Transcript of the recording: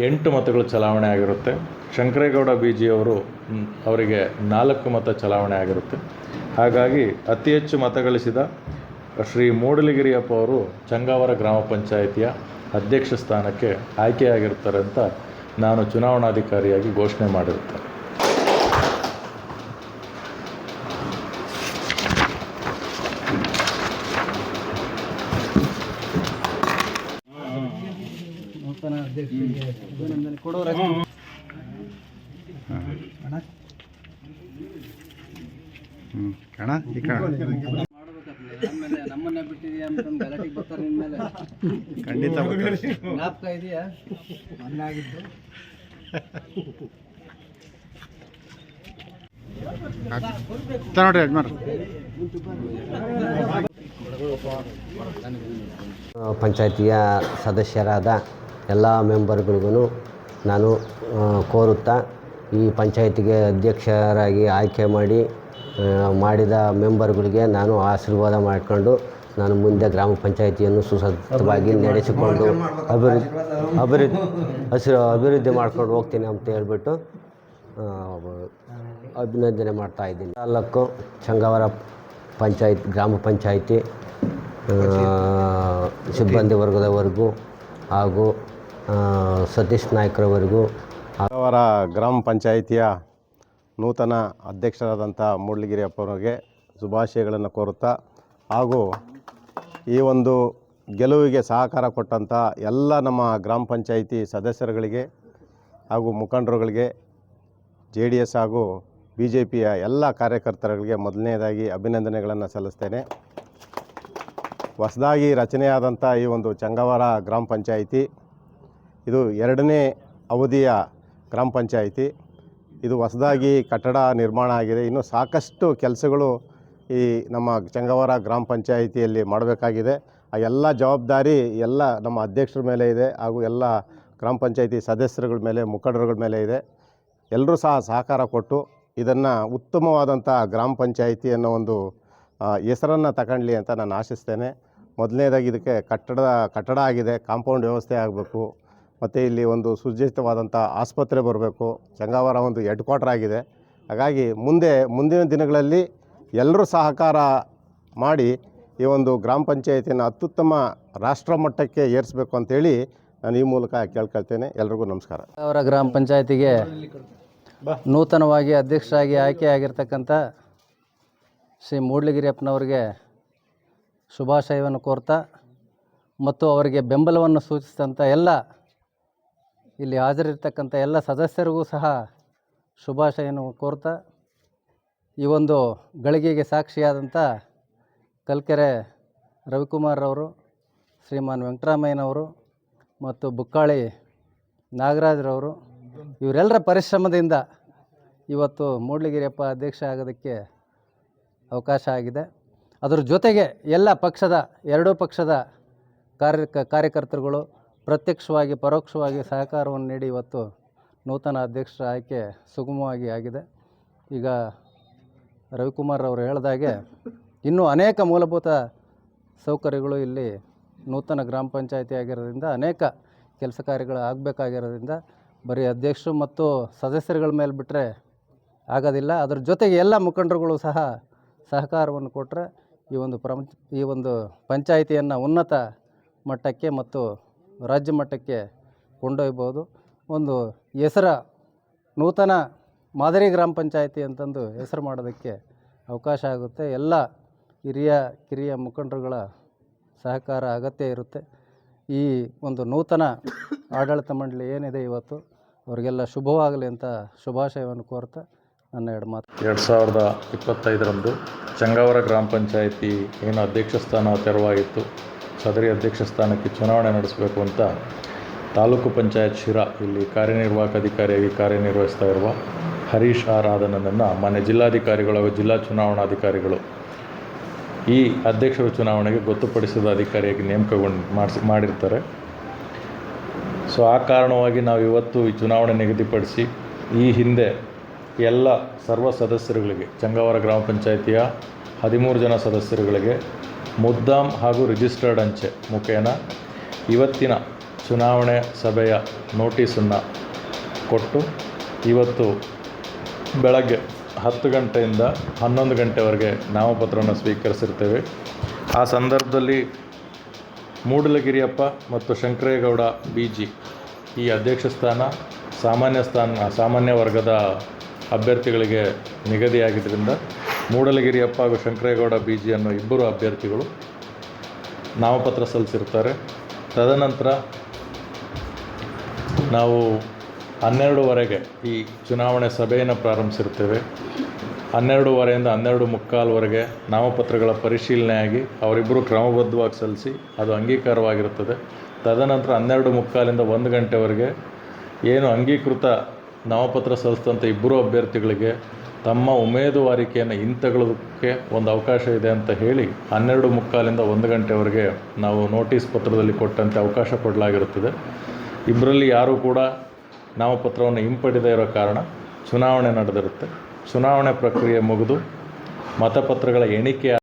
ಎಂಟು ಮತಗಳು ಚಲಾವಣೆ ಆಗಿರುತ್ತೆ. ಶಂಕರೇಗೌಡ ಬಿ ಜಿಯವರು ಮ್, ಅವರಿಗೆ ನಾಲ್ಕು ಮತ ಚಲಾವಣೆ ಆಗಿರುತ್ತೆ. ಹಾಗಾಗಿ ಅತಿ ಹೆಚ್ಚು ಮತಗಳಿಸಿದ ಶ್ರೀ ಮೂಡಲಗಿರಿಯಪ್ಪ ಅವರು ಚಂಗಾವರ ಗ್ರಾಮ ಪಂಚಾಯಿತಿಯ ಅಧ್ಯಕ್ಷ ಸ್ಥಾನಕ್ಕೆ ಆಯ್ಕೆಯಾಗಿರ್ತಾರೆ ಅಂತ ನಾನು ಚುನಾವಣಾಧಿಕಾರಿಯಾಗಿ ಘೋಷಣೆ ಮಾಡಿರುತ್ತೇನೆ. ಕಣ ನಿನ್ಮೇಲೆ ಖಂಡಿತ ನೋಡ್ರಿ ಯಜಮಾನ್ ಪಂಚಾಯತಿಯ ಸದಸ್ಯರಾದ ಎಲ್ಲ ಮೆಂಬರ್ಗಳಿಗೂ ನಾನು ಕೋರುತ್ತಾ ಈ ಪಂಚಾಯಿತಿಗೆ ಅಧ್ಯಕ್ಷರಾಗಿ ಆಯ್ಕೆ ಮಾಡಿ ಮಾಡಿದ ಮೆಂಬರ್ಗಳಿಗೆ ನಾನು ಆಶೀರ್ವಾದ ಮಾಡಿಕೊಂಡು ನಾನು ಮುಂದೆ ಗ್ರಾಮ ಪಂಚಾಯಿತಿಯನ್ನು ಸುಸಜ್ಜಿತವಾಗಿ ನಡೆಸಿಕೊಂಡು ಅಭಿವೃದ್ಧಿ ಅಭಿವೃದ್ಧಿ ಹಸಿರು ಅಭಿವೃದ್ಧಿ ಮಾಡ್ಕೊಂಡು ಹೋಗ್ತೀನಿ ಅಂತ ಹೇಳ್ಬಿಟ್ಟು ಅಭಿನಂದನೆ ಮಾಡ್ತಾ ಇದ್ದೀನಿ. ತಾಲೂಕು ಚಂಗವರ ಪಂಚಾಯತ್ ಗ್ರಾಮ ಪಂಚಾಯಿತಿ. ಸಿಬ್ಬಂದಿ ವರ್ಗದವರೆಗೂ ಹಾಗೂ ಸತೀಶ್ ನಾಯ್ಕರವರೆಗೂ ಅವರ ಗ್ರಾಮ ಪಂಚಾಯಿತಿಯ ನೂತನ ಅಧ್ಯಕ್ಷರಾದಂಥ ಮೂಡ್ಲಗಿರಿ ಅಪ್ಪನವರಿಗೆ ಶುಭಾಶಯಗಳನ್ನು ಕೋರುತ್ತಾ ಹಾಗೂ ಈ ಒಂದು ಗೆಲುವಿಗೆ ಸಹಕಾರ ಕೊಟ್ಟಂಥ ಎಲ್ಲ ನಮ್ಮ ಗ್ರಾಮ ಪಂಚಾಯಿತಿ ಸದಸ್ಯರುಗಳಿಗೆ ಹಾಗೂ ಮುಖಂಡರುಗಳಿಗೆ, ಜೆ ಡಿ ಎಸ್ ಹಾಗೂ ಬಿ ಜೆ ಪಿಯ ಎಲ್ಲ ಕಾರ್ಯಕರ್ತರುಗಳಿಗೆ ಮೊದಲನೇದಾಗಿ ಅಭಿನಂದನೆಗಳನ್ನು ಸಲ್ಲಿಸ್ತೇನೆ. ಹೊಸದಾಗಿ ರಚನೆಯಾದಂಥ ಈ ಒಂದು ಚಂಗವಾರ ಗ್ರಾಮ ಪಂಚಾಯಿತಿ ಇದು ಎರಡನೇ ಅವಧಿಯ ಗ್ರಾಮ ಪಂಚಾಯಿತಿ. ಇದು ಹೊಸದಾಗಿ ಕಟ್ಟಡ ನಿರ್ಮಾಣ ಆಗಿದೆ. ಇನ್ನು ಸಾಕಷ್ಟು ಕೆಲಸಗಳು ಈ ನಮ್ಮ ಚಂಗವರ ಗ್ರಾಮ ಪಂಚಾಯಿತಿಯಲ್ಲಿ ಮಾಡಬೇಕಾಗಿದೆ. ಆ ಎಲ್ಲ ಜವಾಬ್ದಾರಿ ಎಲ್ಲ ನಮ್ಮ ಅಧ್ಯಕ್ಷರ ಮೇಲೆ ಇದೆ ಹಾಗೂ ಎಲ್ಲ ಗ್ರಾಮ ಪಂಚಾಯಿತಿ ಸದಸ್ಯರುಗಳ ಮೇಲೆ, ಮುಖಂಡರುಗಳ ಮೇಲೆ ಇದೆ. ಎಲ್ಲರೂ ಸಹ ಸಹಕಾರ ಕೊಟ್ಟು ಇದನ್ನು ಉತ್ತಮವಾದಂಥ ಗ್ರಾಮ ಪಂಚಾಯಿತಿ ಅನ್ನೋ ಒಂದು ಹೆಸರನ್ನು ತಗೊಳ್ಳಿ ಅಂತ ನಾನು ಆಶಿಸ್ತೇನೆ. ಮೊದಲನೇದಾಗಿ ಇದಕ್ಕೆ ಕಟ್ಟಡ ಕಟ್ಟಡ ಆಗಿದೆ, ಕಾಂಪೌಂಡ್ ವ್ಯವಸ್ಥೆ ಆಗಬೇಕು. ಮತ್ತು ಇಲ್ಲಿ ಒಂದು ಸುಸಜ್ಜಿತವಾದಂಥ ಆಸ್ಪತ್ರೆ ಬರಬೇಕು. ಚಂಗಾವರ ಒಂದು ಹೆಡ್ ಕ್ವಾರ್ಟರ್ ಆಗಿದೆ. ಹಾಗಾಗಿ ಮುಂದೆ, ಮುಂದಿನ ದಿನಗಳಲ್ಲಿ ಎಲ್ಲರೂ ಸಹಕಾರ ಮಾಡಿ ಈ ಒಂದು ಗ್ರಾಮ ಪಂಚಾಯತಿನ ಅತ್ಯುತ್ತಮ ರಾಷ್ಟ್ರ ಮಟ್ಟಕ್ಕೆ ಏರಿಸಬೇಕು ಅಂತೇಳಿ ನಾನು ಈ ಮೂಲಕ ಕೇಳ್ಕೊಳ್ತೇನೆ. ಎಲ್ರಿಗೂ ನಮಸ್ಕಾರ. ಅವರ ಗ್ರಾಮ ಪಂಚಾಯತಿಗೆ ನೂತನವಾಗಿ ಅಧ್ಯಕ್ಷರಾಗಿ ಆಯ್ಕೆಯಾಗಿರ್ತಕ್ಕಂಥ ಶ್ರೀ ಮೂಡ್ಲಗಿರಿಯಪ್ಪನವರಿಗೆ ಶುಭಾಶಯವನ್ನು ಕೋರ್ತಾ ಮತ್ತು ಅವರಿಗೆ ಬೆಂಬಲವನ್ನು ಸೂಚಿಸಿದಂಥ ಎಲ್ಲ ಇಲ್ಲಿ ಹಾಜರಿರ್ತಕ್ಕಂಥ ಎಲ್ಲ ಸದಸ್ಯರಿಗೂ ಸಹ ಶುಭಾಶಯವನ್ನು ಕೋರ್ತಾ, ಈ ಒಂದು ಗಳಿಗೆಗೆ ಸಾಕ್ಷಿಯಾದಂಥ ಕಲ್ಕೆರೆ ರವಿಕುಮಾರ್ ಅವರು, ಶ್ರೀಮಾನ್ ವೆಂಕಟರಾಮಯ್ಯನವರು ಮತ್ತು ಬುಕ್ಕಾಳಿ ನಾಗರಾಜ್ರವರು ಇವರೆಲ್ಲರ ಪರಿಶ್ರಮದಿಂದ ಇವತ್ತು ಮೂಡ್ಲಿಗಿರಿಯಪ್ಪ ಅಧ್ಯಕ್ಷ ಆಗೋದಕ್ಕೆ ಅವಕಾಶ ಆಗಿದೆ. ಅದರ ಜೊತೆಗೆ ಎಲ್ಲ ಪಕ್ಷದ, ಎರಡೂ ಪಕ್ಷದ ಕಾರ್ಯ ಕಾರ್ಯಕರ್ತರುಗಳು ಪ್ರತ್ಯಕ್ಷವಾಗಿ, ಪರೋಕ್ಷವಾಗಿ ಸಹಕಾರವನ್ನು ನೀಡಿ ಇವತ್ತು ನೂತನ ಅಧ್ಯಕ್ಷರ ಆಯ್ಕೆ ಸುಗಮವಾಗಿ ಆಗಿದೆ. ಈಗ ರವಿಕುಮಾರ್ ಅವರು ಹೇಳಿದಾಗೆ ಇನ್ನೂ ಅನೇಕ ಮೂಲಭೂತ ಸೌಕರ್ಯಗಳು ಇಲ್ಲಿ ನೂತನ ಗ್ರಾಮ ಪಂಚಾಯತಿ ಆಗಿರೋದ್ರಿಂದ ಅನೇಕ ಕೆಲಸ ಕಾರ್ಯಗಳು ಆಗಬೇಕಾಗಿರೋದ್ರಿಂದ ಬರೀ ಅಧ್ಯಕ್ಷರು ಮತ್ತು ಸದಸ್ಯರುಗಳ ಮೇಲೆ ಬಿಟ್ಟರೆ ಆಗೋದಿಲ್ಲ. ಅದರ ಜೊತೆಗೆ ಎಲ್ಲ ಮುಖಂಡರುಗಳು ಸಹ ಸಹಕಾರವನ್ನು ಕೊಟ್ಟರೆ ಈ ಒಂದು ಪ್ರಮ, ಈ ಒಂದು ಪಂಚಾಯಿತಿಯನ್ನು ಉನ್ನತ ಮಟ್ಟಕ್ಕೆ ಮತ್ತು ರಾಜ್ಯ ಮಟ್ಟಕ್ಕೆ ಕೊಂಡೊಯ್ಬೋದು. ಒಂದು ಹೆಸರ ನೂತನ ಮಾದರಿ ಗ್ರಾಮ ಪಂಚಾಯಿತಿ ಅಂತಂದು ಹೆಸರು ಮಾಡೋದಕ್ಕೆ ಅವಕಾಶ ಆಗುತ್ತೆ. ಎಲ್ಲ ಹಿರಿಯ, ಕಿರಿಯ ಮುಖಂಡರುಗಳ ಸಹಕಾರ ಅಗತ್ಯ ಇರುತ್ತೆ. ಈ ಒಂದು ನೂತನ ಆಡಳಿತ ಮಂಡಳಿ ಏನಿದೆ ಇವತ್ತು, ಅವರಿಗೆಲ್ಲ ಶುಭವಾಗಲಿ ಅಂತ ಶುಭಾಶಯವನ್ನು ಕೋರ್ತಾ ನನ್ನ ಎರಡು ಮಾತು. ಎರಡು ಸಾವಿರದ ಇಪ್ಪತ್ತೈದರಂದು ಚಂಗಾವರ ಗ್ರಾಮ ಪಂಚಾಯಿತಿ ಏನು ಅಧ್ಯಕ್ಷ ಸ್ಥಾನ ತೆರವಾಗಿತ್ತು. ಸದರಿ ಅಧ್ಯಕ್ಷ ಸ್ಥಾನಕ್ಕೆ ಚುನಾವಣೆ ನಡೆಸಬೇಕು ಅಂತ ತಾಲೂಕು ಪಂಚಾಯತ್ ಶಿರಾ ಇಲ್ಲಿ ಕಾರ್ಯನಿರ್ವಾಹಕ ಅಧಿಕಾರಿಯಾಗಿ ಕಾರ್ಯನಿರ್ವಹಿಸ್ತಾ ಇರುವ ಹರೀಶ್ ಆರ್ ಆದನನ್ನು ಮಾನ್ಯ ಜಿಲ್ಲಾಧಿಕಾರಿಗಳು ಹಾಗೂ ಜಿಲ್ಲಾ ಚುನಾವಣಾಧಿಕಾರಿಗಳು ಈ ಅಧ್ಯಕ್ಷರ ಚುನಾವಣೆಗೆ ಗೊತ್ತುಪಡಿಸಿದ ಅಧಿಕಾರಿಯಾಗಿ ನೇಮಕಗೊಂಡು ಮಾಡಿಸಿ ಮಾಡಿರ್ತಾರೆ. ಸೊ, ಆ ಕಾರಣವಾಗಿ ನಾವು ಇವತ್ತು ಈ ಚುನಾವಣೆ ನಿಗದಿಪಡಿಸಿ ಈ ಹಿಂದೆ ಎಲ್ಲ ಸರ್ವ ಸದಸ್ಯರುಗಳಿಗೆ, ಚಂಗಾವರ ಗ್ರಾಮ ಪಂಚಾಯಿತಿಯ ಹದಿಮೂರು ಜನ ಸದಸ್ಯರುಗಳಿಗೆ ಮುದ್ದಾಮ್ ಹಾಗೂ ರಿಜಿಸ್ಟರ್ಡ್ ಅಂಚೆ ಮುಖೇನ. ಇವತ್ತಿನ ಚುನಾವಣೆ ಸಭೆಯ ನೋಟಿಸನ್ನು ಕೊಟ್ಟು ಇವತ್ತು ಬೆಳಗ್ಗೆ ಹತ್ತು ಗಂಟೆಯಿಂದ ಹನ್ನೊಂದು ಗಂಟೆವರೆಗೆ ನಾಮಪತ್ರವನ್ನು ಸ್ವೀಕರಿಸಿರ್ತೇವೆ. ಆ ಸಂದರ್ಭದಲ್ಲಿ ಮೂಡಲಗಿರಿಯಪ್ಪ ಮತ್ತು ಶಂಕರೇಗೌಡ ಬಿ ಜಿ ಈ ಅಧ್ಯಕ್ಷ ಸ್ಥಾನ ಸಾಮಾನ್ಯ ಸ್ಥಾನ, ಸಾಮಾನ್ಯ ವರ್ಗದ ಅಭ್ಯರ್ಥಿಗಳಿಗೆ ನಿಗದಿಯಾಗಿದ್ದರಿಂದ ಮೂಡಲಗಿರಿಯಪ್ಪ ಹಾಗೂ ಶಂಕರೇಗೌಡ ಬಿ ಜಿ ಅನ್ನೋ ಇಬ್ಬರು ಅಭ್ಯರ್ಥಿಗಳು ನಾಮಪತ್ರ ಸಲ್ಲಿಸಿರ್ತಾರೆ. ತದನಂತರ ನಾವು ಹನ್ನೆರಡುವರೆಗೆ ಈ ಚುನಾವಣೆ ಸಭೆಯನ್ನು ಪ್ರಾರಂಭಿಸಿರ್ತೇವೆ. ಹನ್ನೆರಡುವರೆಯಿಂದ ಹನ್ನೆರಡು ಮುಕ್ಕಾಲ್ವರೆಗೆ ನಾಮಪತ್ರಗಳ ಪರಿಶೀಲನೆಯಾಗಿ ಅವರಿಬ್ಬರು ಕ್ರಮಬದ್ಧವಾಗಿ ಸಲ್ಲಿಸಿ ಅದು ಅಂಗೀಕಾರವಾಗಿರುತ್ತದೆ. ತದನಂತರ ಹನ್ನೆರಡು ಮುಕ್ಕಾಲಿಂದ ಒಂದು ಗಂಟೆವರೆಗೆ ಏನು ಅಂಗೀಕೃತ ನಾಮಪತ್ರ ಸಲ್ಲಿಸಿದಂಥ ಇಬ್ಬರು ಅಭ್ಯರ್ಥಿಗಳಿಗೆ ತಮ್ಮ ಉಮೇದುವಾರಿಕೆಯನ್ನು ಹಿಂತಗಳೋದಕ್ಕೆ ಒಂದು ಅವಕಾಶ ಇದೆ ಅಂತ ಹೇಳಿ ಹನ್ನೆರಡು ಮುಕ್ಕಾಲಿಂದ ಒಂದು ಗಂಟೆವರೆಗೆ ನಾವು ನೋಟಿಸ್ ಪತ್ರದಲ್ಲಿ ಕೊಟ್ಟಂತೆ ಅವಕಾಶ ಕೊಡಲಾಗಿರುತ್ತದೆ. ಇಬ್ಬರಲ್ಲಿ ಯಾರೂ ಕೂಡ ನಾಮಪತ್ರವನ್ನು ಹಿಂಪಡೆದೇ ಇರೋ ಕಾರಣ ಚುನಾವಣೆ ನಡೆದಿರುತ್ತೆ. ಚುನಾವಣೆ ಪ್ರಕ್ರಿಯೆ ಮುಗಿದು ಮತಪತ್ರಗಳ ಎಣಿಕೆ